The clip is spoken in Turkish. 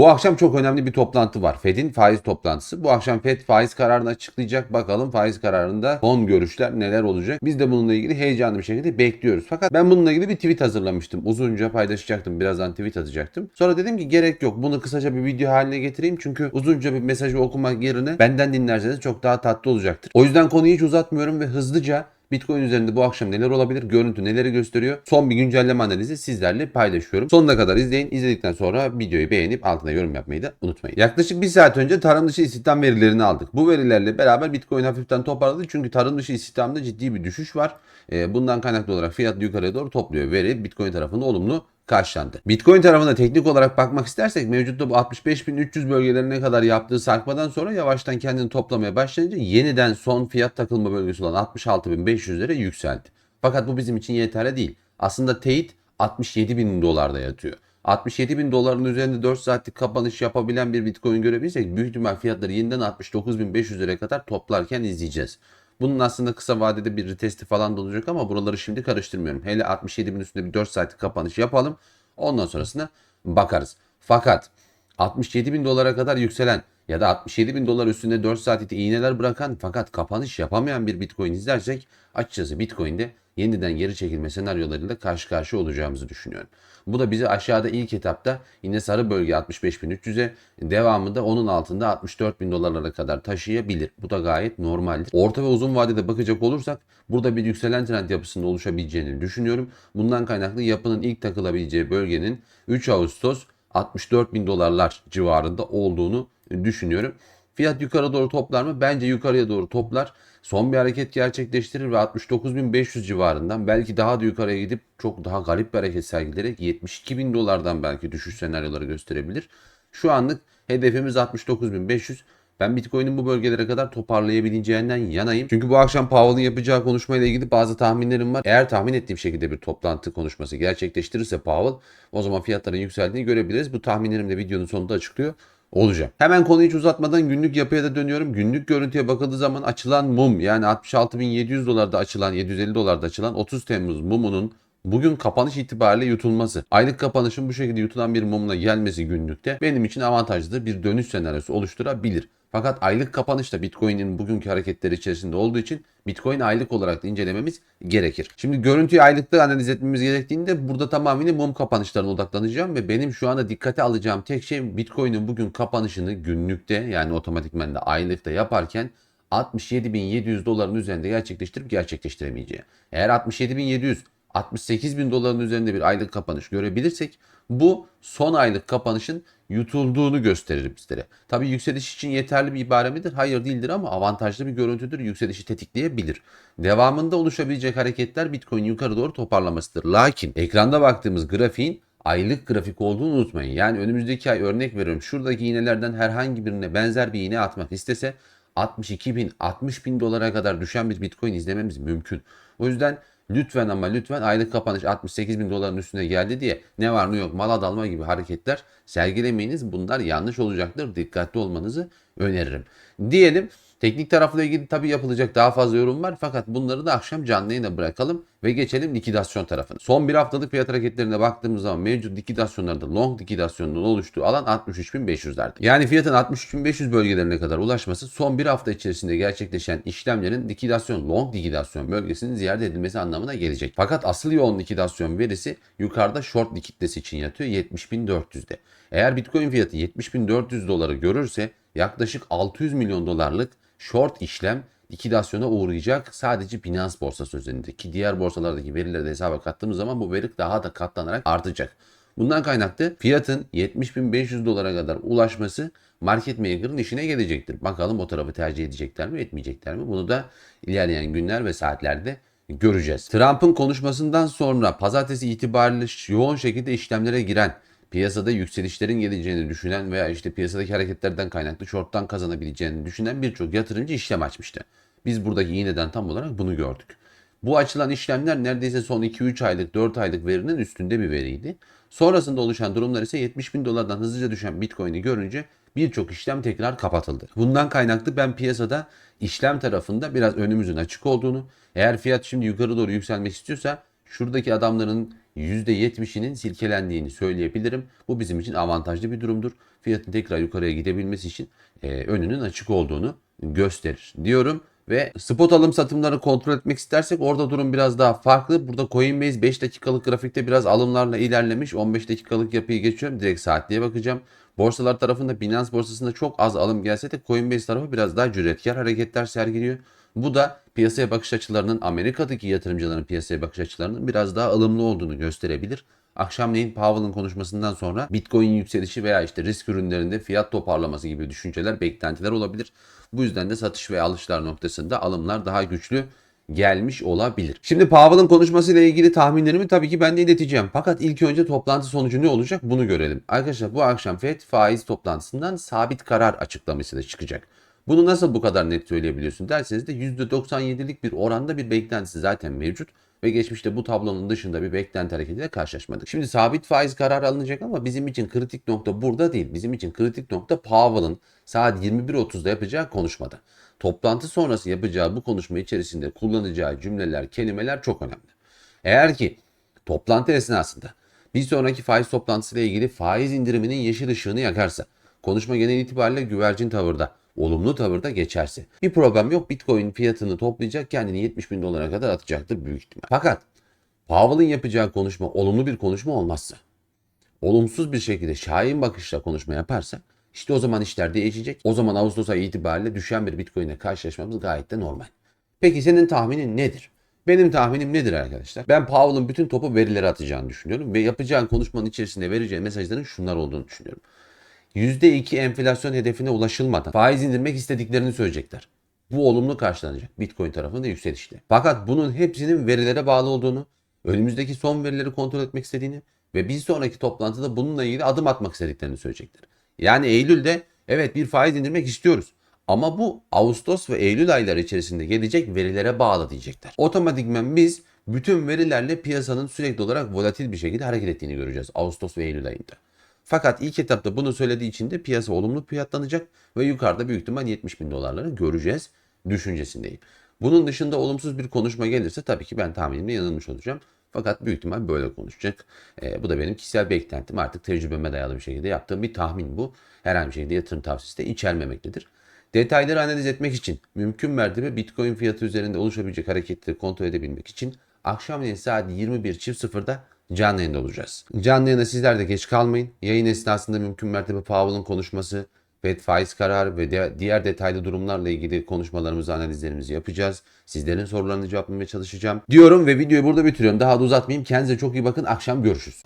Bu akşam çok önemli bir toplantı var. Fed'in faiz toplantısı. Bu akşam Fed faiz kararını açıklayacak. Bakalım faiz kararında son görüşler neler olacak. Biz de bununla ilgili heyecanlı bir şekilde bekliyoruz. Fakat ben bununla ilgili bir tweet hazırlamıştım. Uzunca paylaşacaktım. Birazdan tweet atacaktım. Sonra dedim ki gerek yok. Bunu kısaca bir video haline getireyim. Çünkü uzunca bir mesajı okumak yerine benden dinlerseniz çok daha tatlı olacaktır. O yüzden konuyu hiç uzatmıyorum ve hızlıca Bitcoin üzerinde bu akşam neler olabilir? Görüntü neleri gösteriyor? Son bir güncelleme analizi sizlerle paylaşıyorum. Sonuna kadar izleyin. İzledikten sonra videoyu beğenip altına yorum yapmayı da unutmayın. Yaklaşık bir saat önce tarım dışı istihdam verilerini aldık. Bu verilerle beraber Bitcoin hafiften toparladı. Çünkü tarım dışı istihdamda ciddi bir düşüş var. Ee, Bundan kaynaklı olarak fiyat yukarıya doğru topluyor. Veri Bitcoin tarafında olumlu karşılandı. Bitcoin tarafına teknik olarak bakmak istersek mevcutta bu 65.300 bölgelerine kadar yaptığı sarkmadan sonra yavaştan kendini toplamaya başlayınca yeniden son fiyat takılma bölgesi olan 66.500'lere yükseldi. Fakat bu bizim için yeterli değil. Aslında teyit 67.000 dolarda yatıyor. 67 bin doların üzerinde 4 saatlik kapanış yapabilen bir bitcoin görebilirsek büyük ihtimal fiyatları yeniden 69.500'lere kadar toplarken izleyeceğiz. Bunun aslında kısa vadede bir retesti falan da olacak ama buraları şimdi karıştırmıyorum. Hele 67 bin üstünde bir 4 saatlik kapanış yapalım. Ondan sonrasına bakarız. Fakat 67 bin dolara kadar yükselen ya da 67 bin dolar üstünde 4 saatlikte iğneler bırakan fakat kapanış yapamayan bir bitcoin izlersek açıkçası bitcoin'de yeniden geri çekilme senaryolarıyla karşı karşıya olacağımızı düşünüyorum. Bu da bizi aşağıda ilk etapta yine sarı bölge 65.300'e devamında onun altında 64.000 dolarlara kadar taşıyabilir. Bu da gayet normaldir. Orta ve uzun vadede bakacak olursak burada bir yükselen trend yapısının oluşabileceğini düşünüyorum. Bundan kaynaklı yapının ilk takılabileceği bölgenin 3 Ağustos 64 bin dolarlar civarında olduğunu düşünüyorum. Fiyat yukarı doğru toplar mı? Bence yukarıya doğru toplar. Son bir hareket gerçekleştirir ve 69.500 civarından belki daha da yukarıya gidip çok daha garip bir hareket sergileyerek 72 bin dolardan belki düşüş senaryoları gösterebilir. Şu anlık hedefimiz 69.500. Ben Bitcoin'in bu bölgelere kadar toparlayabileceğinden yanayım. Çünkü bu akşam Powell'ın yapacağı konuşmayla ilgili bazı tahminlerim var. Eğer tahmin ettiğim şekilde bir toplantı konuşması gerçekleştirirse Powell o zaman fiyatların yükseldiğini görebiliriz. Bu tahminlerim de videonun sonunda açıklıyor olacağım. Hemen konuyu hiç uzatmadan günlük yapıya da dönüyorum. Günlük görüntüye bakıldığı zaman açılan mum yani 66.700 dolarda açılan 750 dolarda açılan 30 Temmuz mumunun bugün kapanış itibariyle yutulması. Aylık kapanışın bu şekilde yutulan bir mumla gelmesi günlükte benim için avantajlı bir dönüş senaryosu oluşturabilir. Fakat aylık kapanışta Bitcoin'in bugünkü hareketleri içerisinde olduğu için Bitcoin aylık olarak da incelememiz gerekir. Şimdi görüntüyü aylıkta analiz etmemiz gerektiğinde burada tamamıyla mum kapanışlarına odaklanacağım ve benim şu anda dikkate alacağım tek şey Bitcoin'in bugün kapanışını günlükte yani otomatikmen de aylıkta yaparken 67.700 doların üzerinde gerçekleştirip gerçekleştiremeyeceği. Eğer 67.700 68 bin doların üzerinde bir aylık kapanış görebilirsek bu son aylık kapanışın yutulduğunu gösterir bizlere. Tabi yükseliş için yeterli bir ibare midir? Hayır değildir ama avantajlı bir görüntüdür. Yükselişi tetikleyebilir. Devamında oluşabilecek hareketler Bitcoin yukarı doğru toparlamasıdır. Lakin ekranda baktığımız grafiğin aylık grafik olduğunu unutmayın. Yani önümüzdeki ay örnek veriyorum. Şuradaki iğnelerden herhangi birine benzer bir iğne atmak istese 62 bin, 60 bin dolara kadar düşen bir Bitcoin izlememiz mümkün. O yüzden Lütfen ama lütfen aylık kapanış 68 bin doların üstüne geldi diye ne var ne yok mala dalma gibi hareketler sergilemeyiniz. Bunlar yanlış olacaktır. Dikkatli olmanızı öneririm. Diyelim teknik tarafla ilgili tabii yapılacak daha fazla yorum var. Fakat bunları da akşam canlı yayına bırakalım ve geçelim likidasyon tarafına. Son bir haftalık fiyat hareketlerine baktığımız zaman mevcut likidasyonlarda long likidasyonunun oluştuğu alan 63.500'lerde. Yani fiyatın 63.500 bölgelerine kadar ulaşması son bir hafta içerisinde gerçekleşen işlemlerin likidasyon long likidasyon bölgesinin ziyaret edilmesi anlamına gelecek. Fakat asıl yoğun likidasyon verisi yukarıda short likiddesi için yatıyor 70.400'de. Eğer Bitcoin fiyatı 70.400 doları görürse yaklaşık 600 milyon dolarlık short işlem likidasyona uğrayacak sadece Binance borsası üzerinde ki diğer borsalardaki verileri de hesaba kattığımız zaman bu veri daha da katlanarak artacak. Bundan kaynaklı fiyatın 70.500 dolara kadar ulaşması market maker'ın işine gelecektir. Bakalım o tarafı tercih edecekler mi etmeyecekler mi? Bunu da ilerleyen günler ve saatlerde göreceğiz. Trump'ın konuşmasından sonra pazartesi itibariyle yoğun şekilde işlemlere giren piyasada yükselişlerin geleceğini düşünen veya işte piyasadaki hareketlerden kaynaklı shorttan kazanabileceğini düşünen birçok yatırımcı işlem açmıştı. Biz buradaki iğneden tam olarak bunu gördük. Bu açılan işlemler neredeyse son 2-3 aylık 4 aylık verinin üstünde bir veriydi. Sonrasında oluşan durumlar ise 70 bin dolardan hızlıca düşen Bitcoin'i görünce birçok işlem tekrar kapatıldı. Bundan kaynaklı ben piyasada işlem tarafında biraz önümüzün açık olduğunu, eğer fiyat şimdi yukarı doğru yükselmek istiyorsa şuradaki adamların %70'inin silkelendiğini söyleyebilirim. Bu bizim için avantajlı bir durumdur. Fiyatın tekrar yukarıya gidebilmesi için e, önünün açık olduğunu gösterir diyorum. Ve spot alım satımları kontrol etmek istersek orada durum biraz daha farklı. Burada Coinbase 5 dakikalık grafikte biraz alımlarla ilerlemiş. 15 dakikalık yapıyı geçiyorum. Direkt saatliğe bakacağım. Borsalar tarafında Binance borsasında çok az alım gelse de Coinbase tarafı biraz daha cüretkar hareketler sergiliyor. Bu da piyasaya bakış açılarının Amerika'daki yatırımcıların piyasaya bakış açılarının biraz daha ılımlı olduğunu gösterebilir. Akşamleyin Powell'ın konuşmasından sonra Bitcoin yükselişi veya işte risk ürünlerinde fiyat toparlaması gibi düşünceler, beklentiler olabilir. Bu yüzden de satış ve alışlar noktasında alımlar daha güçlü gelmiş olabilir. Şimdi Powell'ın konuşmasıyla ilgili tahminlerimi tabii ki ben de ileteceğim. Fakat ilk önce toplantı sonucu ne olacak bunu görelim. Arkadaşlar bu akşam FED faiz toplantısından sabit karar açıklaması da çıkacak. Bunu nasıl bu kadar net söyleyebiliyorsun derseniz de %97'lik bir oranda bir beklentisi zaten mevcut ve geçmişte bu tablonun dışında bir beklenti hareketiyle karşılaşmadık. Şimdi sabit faiz kararı alınacak ama bizim için kritik nokta burada değil. Bizim için kritik nokta Powell'ın saat 21.30'da yapacağı konuşmada. Toplantı sonrası yapacağı bu konuşma içerisinde kullanacağı cümleler, kelimeler çok önemli. Eğer ki toplantı esnasında bir sonraki faiz toplantısıyla ilgili faiz indiriminin yeşil ışığını yakarsa, konuşma genel itibariyle güvercin tavırda, olumlu tavırda geçerse bir problem yok. Bitcoin fiyatını toplayacak kendini 70 bin dolara kadar atacaktır büyük ihtimal. Fakat Powell'ın yapacağı konuşma olumlu bir konuşma olmazsa, olumsuz bir şekilde şahin bakışla konuşma yaparsa işte o zaman işler değişecek. O zaman Ağustos ayı itibariyle düşen bir Bitcoin ile karşılaşmamız gayet de normal. Peki senin tahminin nedir? Benim tahminim nedir arkadaşlar? Ben Powell'ın bütün topu verilere atacağını düşünüyorum ve yapacağın konuşmanın içerisinde vereceği mesajların şunlar olduğunu düşünüyorum. %2 enflasyon hedefine ulaşılmadan faiz indirmek istediklerini söyleyecekler. Bu olumlu karşılanacak Bitcoin tarafında yükselişle. Fakat bunun hepsinin verilere bağlı olduğunu, önümüzdeki son verileri kontrol etmek istediğini ve bir sonraki toplantıda bununla ilgili adım atmak istediklerini söyleyecekler. Yani Eylül'de evet bir faiz indirmek istiyoruz. Ama bu Ağustos ve Eylül ayları içerisinde gelecek verilere bağlı diyecekler. Otomatikmen biz bütün verilerle piyasanın sürekli olarak volatil bir şekilde hareket ettiğini göreceğiz Ağustos ve Eylül ayında. Fakat ilk etapta bunu söylediği için de piyasa olumlu fiyatlanacak ve yukarıda büyük ihtimal 70 bin dolarları göreceğiz düşüncesindeyim. Bunun dışında olumsuz bir konuşma gelirse tabii ki ben tahminimle yanılmış olacağım. Fakat büyük ihtimal böyle konuşacak. E, bu da benim kişisel beklentim. Artık tecrübeme dayalı bir şekilde yaptığım bir tahmin bu. Herhangi bir şekilde yatırım tavsiyesi de içermemektedir. Detayları analiz etmek için mümkün mertebe Bitcoin fiyatı üzerinde oluşabilecek hareketleri kontrol edebilmek için akşamleyin saat 21.00'da canlı yayında olacağız. Canlı yayına sizler de geç kalmayın. Yayın esnasında mümkün mertebe Powell'ın konuşması, FED faiz kararı ve diğer detaylı durumlarla ilgili konuşmalarımızı, analizlerimizi yapacağız. Sizlerin sorularını cevaplamaya çalışacağım. Diyorum ve videoyu burada bitiriyorum. Daha da uzatmayayım. Kendinize çok iyi bakın. Akşam görüşürüz.